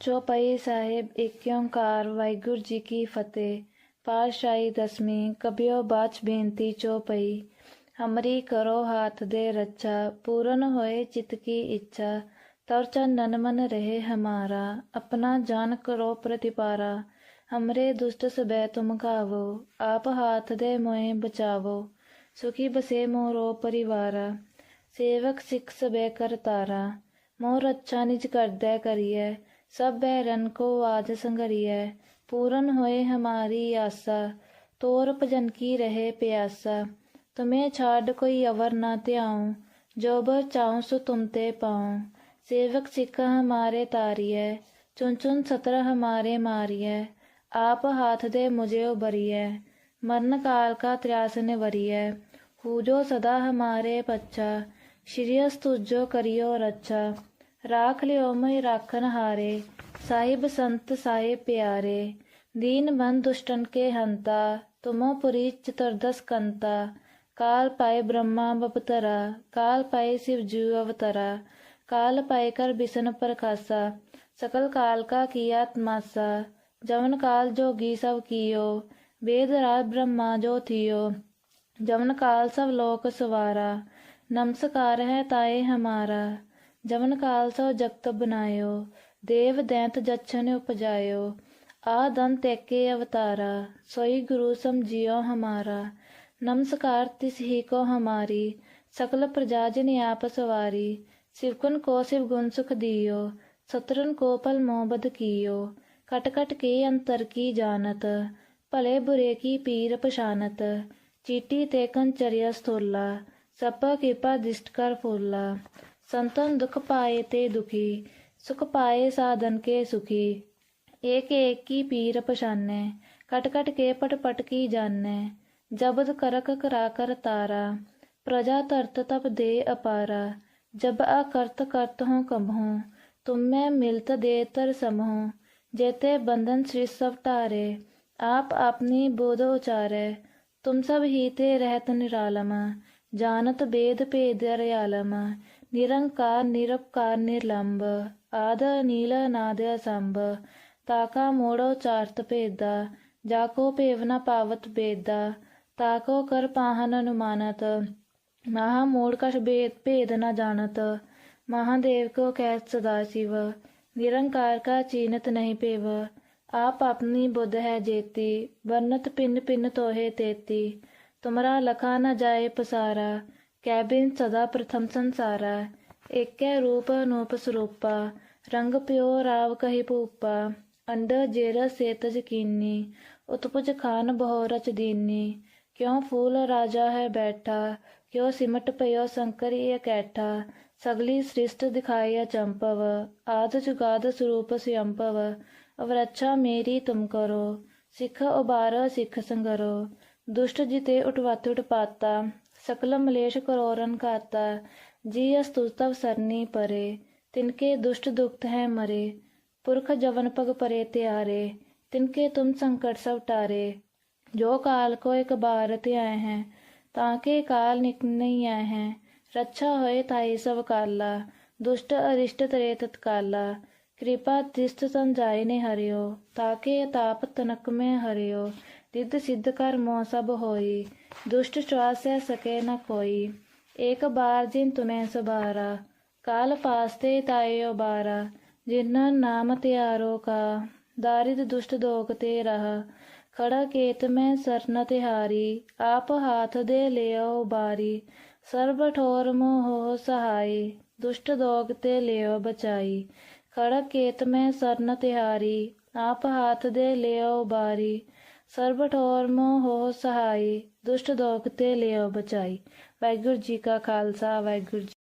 ਚੌਪਈ ਸਾਹਿਬ ਏਕ ਓੰਕਾਰ ਵਾਹਿਗੁਰੂ ਜੀ ਕੀ ਫਤਿਹ। ਪਾਤਸ਼ਾਹੀ ਦਸਵੀਂ ਕਬਿਓ ਬਾਚ ਬੇਨਤੀ ਚੌਪਈ ਹਮਰੀ ਕਰੋ ਹਾਥ ਦੇ ਰੱਛਾ, ਪੂਰਨ ਹੋਏ ਚਿਤ ਕੀ ਇੱਛਾ। ਤਵ ਨਨਮਨ ਰਹੇ ਹਮਾਰਾ, ਆਪਣਾ ਜਾਨ ਕਰੋ ਪ੍ਰਤਿਪਾਰਾ। ਹਮਰੇ ਦੁਸ਼ਟ ਸਬੈ ਤੁਮ ਕਾਵੋ ਆਪ ਹਾਥ ਦੇ ਮੋਏ ਬਚਾਵੋ। ਸੁਖੀ ਬਸੇ ਮੋਰੋ ਪਰਿਵਾਰਾ, ਸੇਵਕ ਸਿੱਖ ਸਬੈ ਕਰਤਾਰਾ। ਮੋਰ ਅੱਛਾ ਨਿਜ ਕਰਦੈ ਕਰੀਐ सब बैरन को आज संघरिय पूरन होए हमारी आशा तोर भजन की रहे प्यासा तुम्हें छाड़ कोई अवर ना त्याऊं जो बर चाऊं सो तुम ते पाऊं सेवक सिक्का हमारे तारिय चुन चुन सतर हमारे मारिय आप हाथ दे मुझे उबरिय मरण काल का त्रियास ने वरिय पूजो सदा हमारे पच्छा श्रेयस तुझो करियो रच्छा ਰਾਖ ਲਿਓ ਮੈਂ ਰਾਖਨ ਹਾਰੇ, ਸਾਹਿਬ ਸੰਤ ਸਾਏ ਪਿਆਰੇ, ਦੀਨ ਬੰਦ ਦੁਸ਼ਟਨ ਕੇ ਹੰਤਾ, ਤੁਮੋ ਪੁਰੀ ਚਤੁਰਦਸ ਕੰਤਾ, ਕਾਲ ਪਾਏ ਬ੍ਰਹਮਾ ਬਪਤਰਾ, ਕਾਲ ਪਾਏ ਸਿਵ ਜੂ ਅਵਤਰਾ, ਕਾਲ ਪਾਏ ਕਰ ਬਿਸਨ ਪ੍ਰਕਾਸ਼ਾ, ਸਕਲ ਕਾਲ ਕਾ ਕੀਆ ਤਮਾਸਾ, ਜਵਨ ਕਾਲ ਜੋਗੀ ਸਭ ਕੀਓ, ਵੇਦ ਰਾਜ ਬ੍ਰਹਮਾ ਜੋ ਥਿਓ, ਜਵਨ ਕਾਲ ਸਭ ਲੋਕ ਸਵਾਰਾ, ਨਮਸਕਾਰ ਹੈ ਤਾਏ ਹਮਾਰਾ ਜਮਨ ਕਾਲ ਜਗਤ ਬਨਾਇਓ ਦੇਵ ਦੈਂਤ ਜਛਨ ਉਪਜਾਇਓ ਆਦਮ ਤੇਕੇ ਅਵਤਾਰਾ, ਸੋਈ ਗੁਰੂ ਸਮਝਿਓ ਹਮਾਰਾ, ਨਮਸਕਾਰ ਤਿਸ ਹੀ ਕੋ ਹਮਾਰੀ, ਸਕਲ ਪ੍ਰਜਾ ਜਿਨ ਆਪ ਸਵਾਰੀ ਸਿਵਕਨ ਕੋ ਸਿਵ ਗੁਣ ਸੁਖ ਦਿਓ, ਸਤਰਨ ਕੋ ਪਲ ਮੋਬਦ ਕੀਓ, ਕਟ ਕਟ ਕੇ ਅੰਤਰ ਕੀ ਜਾਣਤ, ਭਲੇ ਬੁਰੇ ਕੀ ਪੀਰ ਪਛਾਨਤ, ਚੀਟੀ ਤੇ ਕੰਚਰਿਆ ਸਥੋਲਾ ਸਭ ਕਿਰਪਾ ਦਿਸ਼ਟ ਕਰ ਫੋਲਾ। संतन दुख पाए ते दुखी, सुख पाए साधन के सुखी। एक एक की पीर पशाने कट कट के पट पट की जाने। जबद करक करा कर तारा, प्रजा तरत तप दे अपारा। जब अकर्त करत हूँ कबहूँ तुम में मिलत दे तर समूँ जेते बंधन श्री सब टारे आप अपनी बोध उचारे। तुम सब ही ते रहत निरालम, जानत वेद भेद रयालम निरंकार निरपकार निर्लंब आद नील नाद असंभ ताका मोड़ो चारत भेदा जाको पेवना पावत बेदा ताको कर पाहन अनुमानत महा मोड़ कछ भेद भेद न जानत महादेव को कैद सदा शिव निरंकार का चीनत नहीं पेव आप अपनी बुद्ध है जेती वर्णत पिन पिन तोहे तेती तुमरा लखा न जाए पसारा ਕੈਬਿਨ ਸਦਾ ਪ੍ਰਥਮ ਸੰਸਾਰਾ, ਏਕੈ ਰੂਪ ਅਨੂਪ ਸਰੂਪਾ, ਰੰਗ ਪਿਓ ਰਾਵ ਕਹੀ ਭੂਪਾ, ਅੰਡਰ ਜੇਰ ਸੇਤ ਜਕੀਨੀ, ਉਤਪੁਜ ਖਾਨ ਬਹੁ ਰਚ ਦੀਨੀ, ਕਿਉ ਫੂਲ ਰਾਜਾ ਹੈ ਬੈਠਾ, ਕਿਉ ਸਿਮਟ ਪਇਓ ਸੰਕਰੀ ਇਕੈਠਾ, ਸਗਲੀ ਸ੍ਰਿਸ਼ਟ ਦਿਖਾਇਆ ਚੰਪਵ ਆਦ ਜੁਗਾਦ ਸਰੂਪ ਸਿਅੰਪਵ ਅਵਰਛਾ ਮੇਰੀ ਤੁਮ ਕਰੋ, ਸਿੱਖ ਉਬਾਰ, ਸਿੱਖ ਸੰਗਰੋ, ਦੁਸ਼ਟ ਜਿਤੇ ਉਟਵਾਤੁਟ ਪਾਤਾ सकल मलेश करोरन खाता जी अस्तुतव सरनी परे तिनके दुष्ट दुखत है मरे पुरख जवन पग परे त्यारे तिनके तुम संकट सब टारे जो काल को एक बार त्याए हैं ताके काल निक नहीं आए हैं रक्षा होए ताई सब काला दुष्ट अरिष्ट तरे तत्काला कृपा तिष्ट संजाय ने हरियो ताके ताप तनक में हरियो रिद्ध सिद्ध कर मोह सब होई दुष्ट श्वास सह सके न कोई एक बार जिन तुम्हें सबारा काल पास्ते तायो बारा जिन नाम त्यारो का दारिद दुष्ट दोग ते रहा खड़ा केत में सरन तिहारी आप हाथ दे लियो बारी सर्व ठोर मोह सहाय दुष्ट दोग ते लियो बचाई ਖੜਕ ਕੇਤ ਮੈਂ ਸਰਨ ਤਿਹਾਰੀ, ਆਪ ਹਾਥ ਦੇ ਲਿਓ ਬਾਰੀ ਸਰਬ ਠੋਰ ਮੋ ਹੋ ਸਹਾਈ, ਦੁਸ਼ਟ ਦੋਖ ਤੇ ਲਿਓ ਬਚਾਈ। ਵਾਹਿਗੁਰੂ ਜੀ ਕਾ ਖਾਲਸਾ, ਵਾਹਿਗੁਰੂ ਜੀ